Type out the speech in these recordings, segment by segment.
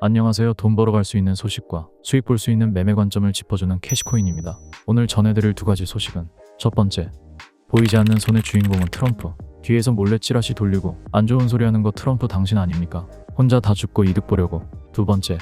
안녕하세요. 돈 벌어갈 수 있는 소식과 수익 볼 수 있는 매매 관점을 짚어주는 캐시코인입니다. 오늘 전해드릴 두 가지 소식은 첫 번째, 보이지 않는 손의 주인공은 트럼프. 뒤에서 몰래 찌라시 돌리고 안 좋은 소리 하는 거 트럼프 당신 아닙니까? 혼자 다 죽고 이득 보려고. 두 번째,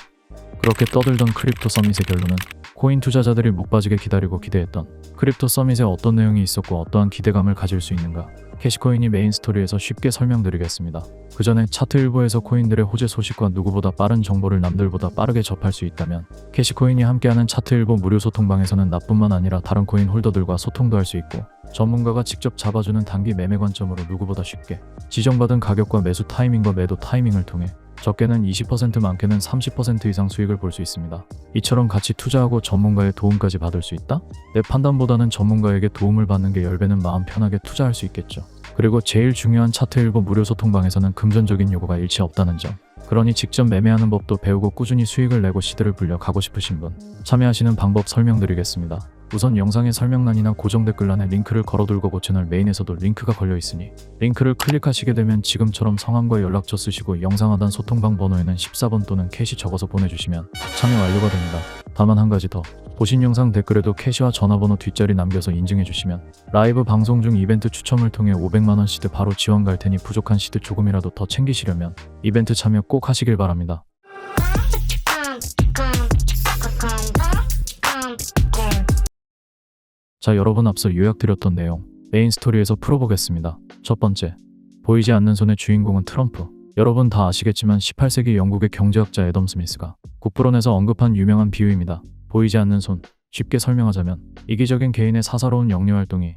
그렇게 떠들던 크립토 서밋의 결론은 코인 투자자들이 목 빠지게 기다리고 기대했던 크립토 서밋에 어떤 내용이 있었고 어떠한 기대감을 가질 수 있는가 캐시코인이 메인 스토리에서 쉽게 설명드리겠습니다. 그 전에 차트 일부에서 코인들의 호재 소식과 누구보다 빠른 정보를 남들보다 빠르게 접할 수 있다면 캐시코인이 함께하는 차트 일부 무료 소통방에서는 나뿐만 아니라 다른 코인 홀더들과 소통도 할 수 있고 전문가가 직접 잡아주는 단기 매매 관점으로 누구보다 쉽게 지정받은 가격과 매수 타이밍과 매도 타이밍을 통해 적게는 20% 많게는 30% 이상 수익을 볼 수 있습니다. 이처럼 같이 투자하고 전문가의 도움까지 받을 수 있다? 내 판단보다는 전문가에게 도움을 받는 게 10배는 마음 편하게 투자할 수 있겠죠. 그리고 제일 중요한 차트 일보 무료 소통방에서는 금전적인 요구가 일체 없다는 점. 그러니 직접 매매하는 법도 배우고 꾸준히 수익을 내고 시드를 불려 가고 싶으신 분 참여하시는 방법 설명드리겠습니다. 우선 영상의 설명란이나 고정 댓글란에 링크를 걸어둘 거고 채널 메인에서도 링크가 걸려 있으니 링크를 클릭하시게 되면 지금처럼 성함과 연락처 쓰시고 영상 하단 소통방 번호에는 14번 또는 캐시 적어서 보내주시면 참여 완료가 됩니다. 다만 한 가지 더 보신 영상 댓글에도 캐시와 전화번호 뒷자리 남겨서 인증해 주시면 라이브 방송 중 이벤트 추첨을 통해 500만원 시드 바로 지원 갈 테니 부족한 시드 조금이라도 더 챙기시려면 이벤트 참여 꼭 하시길 바랍니다. 자, 여러분 앞서 요약드렸던 내용 메인 스토리에서 풀어보겠습니다. 첫 번째, 보이지 않는 손의 주인공은 트럼프. 여러분 다 아시겠지만 18세기 영국의 경제학자 애덤 스미스가 국부론에서 언급한 유명한 비유입니다. 보이지 않는 손. 쉽게 설명하자면 이기적인 개인의 사사로운 영리 활동이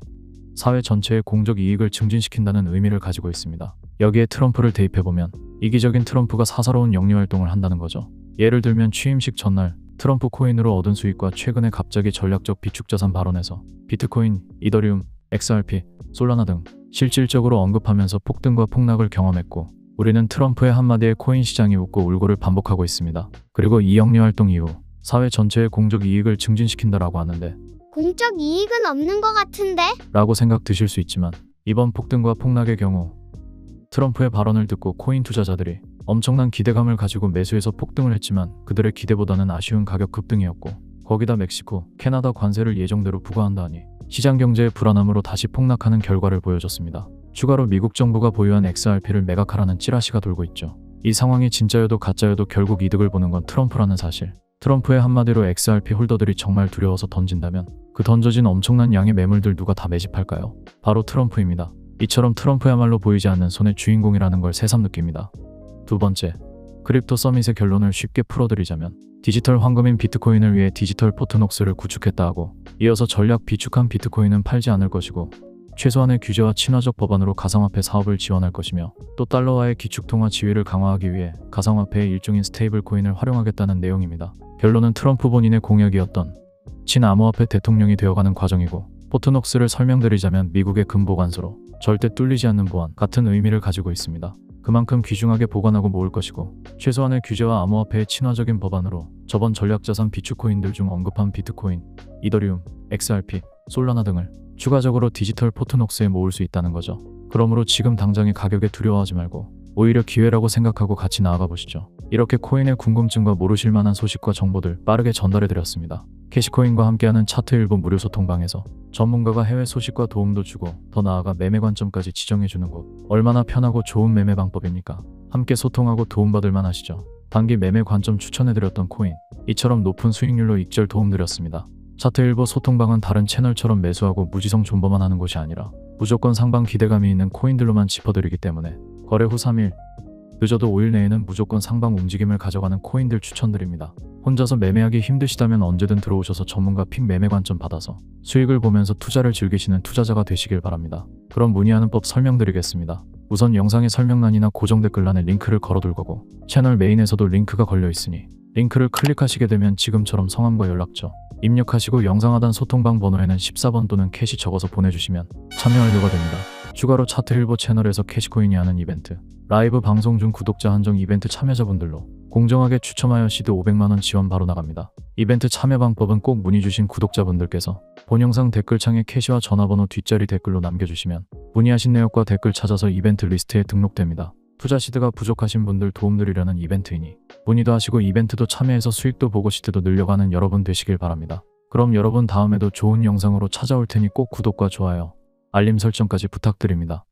사회 전체의 공적 이익을 증진시킨다는 의미를 가지고 있습니다. 여기에 트럼프를 대입해보면 이기적인 트럼프가 사사로운 영리 활동을 한다는 거죠. 예를 들면 취임식 전날 트럼프 코인으로 얻은 수익과 최근에 갑자기 전략적 비축자산 발언에서 비트코인, 이더리움, XRP, 솔라나 등 실질적으로 언급하면서 폭등과 폭락을 경험했고 우리는 트럼프의 한마디에 코인 시장이 웃고 울고를 반복하고 있습니다. 그리고 이 영리 활동 이후 사회 전체의 공적 이익을 증진시킨다라고 하는데 공적 이익은 없는 것 같은데? 라고 생각 드실 수 있지만 이번 폭등과 폭락의 경우 트럼프의 발언을 듣고 코인 투자자들이 엄청난 기대감을 가지고 매수해서 폭등을 했지만 그들의 기대보다는 아쉬운 가격 급등이었고 거기다 멕시코, 캐나다 관세를 예정대로 부과한다니 시장 경제의 불안함으로 다시 폭락하는 결과를 보여줬습니다. 추가로 미국 정부가 보유한 XRP를 매각하라는 찌라시가 돌고 있죠. 이 상황이 진짜여도 가짜여도 결국 이득을 보는 건 트럼프라는 사실. 트럼프의 한마디로 XRP 홀더들이 정말 두려워서 던진다면 그 던져진 엄청난 양의 매물들 누가 다 매집할까요? 바로 트럼프입니다. 이처럼 트럼프야말로 보이지 않는 손의 주인공이라는 걸 새삼 느낍니다. 두 번째, 크립토 서밋의 결론을 쉽게 풀어드리자면 디지털 황금인 비트코인을 위해 디지털 포트녹스를 구축했다 하고 이어서 전략 비축한 비트코인은 팔지 않을 것이고 최소한의 규제와 친화적 법안으로 가상화폐 사업을 지원할 것이며 또 달러와의 기축통화 지위를 강화하기 위해 가상화폐의 일종인 스테이블 코인을 활용하겠다는 내용입니다. 결론은 트럼프 본인의 공약이었던 친암호화폐 대통령이 되어가는 과정이고 포트녹스를 설명드리자면 미국의 금보관소로 절대 뚫리지 않는 보안 같은 의미를 가지고 있습니다. 그만큼 귀중하게 보관하고 모을 것이고 최소한의 규제와 암호화폐의 친화적인 법안으로 저번 전략자산 비축코인들 중 언급한 비트코인, 이더리움, XRP, 솔라나 등을 추가적으로 디지털 포트녹스에 모을 수 있다는 거죠. 그러므로 지금 당장의 가격에 두려워하지 말고 오히려 기회라고 생각하고 같이 나아가 보시죠. 이렇게 코인의 궁금증과 모르실 만한 소식과 정보들 빠르게 전달해 드렸습니다. 캐시코인과 함께하는 차트 일부 무료 소통방에서 전문가가 해외 소식과 도움도 주고 더 나아가 매매 관점까지 지정해 주는 곳 얼마나 편하고 좋은 매매 방법입니까? 함께 소통하고 도움받을 만하시죠. 단기 매매 관점 추천해 드렸던 코인 이처럼 높은 수익률로 익절 도움 드렸습니다. 차트 일보 소통방은 다른 채널처럼 매수하고 무지성 존버만 하는 곳이 아니라 무조건 상방 기대감이 있는 코인들로만 짚어드리기 때문에 거래 후 3일, 늦어도 5일 내에는 무조건 상방 움직임을 가져가는 코인들 추천드립니다. 혼자서 매매하기 힘드시다면 언제든 들어오셔서 전문가 픽 매매 관점 받아서 수익을 보면서 투자를 즐기시는 투자자가 되시길 바랍니다. 그럼 문의하는 법 설명드리겠습니다. 우선 영상의 설명란이나 고정 댓글란에 링크를 걸어둘 거고 채널 메인에서도 링크가 걸려 있으니 링크를 클릭하시게 되면 지금처럼 성함과 연락처 입력하시고 영상 하단 소통방 번호에는 14번 또는 캐시 적어서 보내주시면 참여 완료가 됩니다. 추가로 차트 일보 채널에서 캐시코인이 하는 이벤트, 라이브 방송 중 구독자 한정 이벤트 참여자분들로 공정하게 추첨하여 시드 500만원 지원 바로 나갑니다. 이벤트 참여 방법은 꼭 문의 주신 구독자분들께서 본 영상 댓글창에 캐시와 전화번호 뒷자리 댓글로 남겨주시면 문의하신 내역과 댓글 찾아서 이벤트 리스트에 등록됩니다. 투자 시드가 부족하신 분들 도움드리려는 이벤트이니 문의도 하시고 이벤트도 참여해서 수익도 보고 시드도 늘려가는 여러분 되시길 바랍니다. 그럼 여러분 다음에도 좋은 영상으로 찾아올 테니 꼭 구독과 좋아요, 알림 설정까지 부탁드립니다.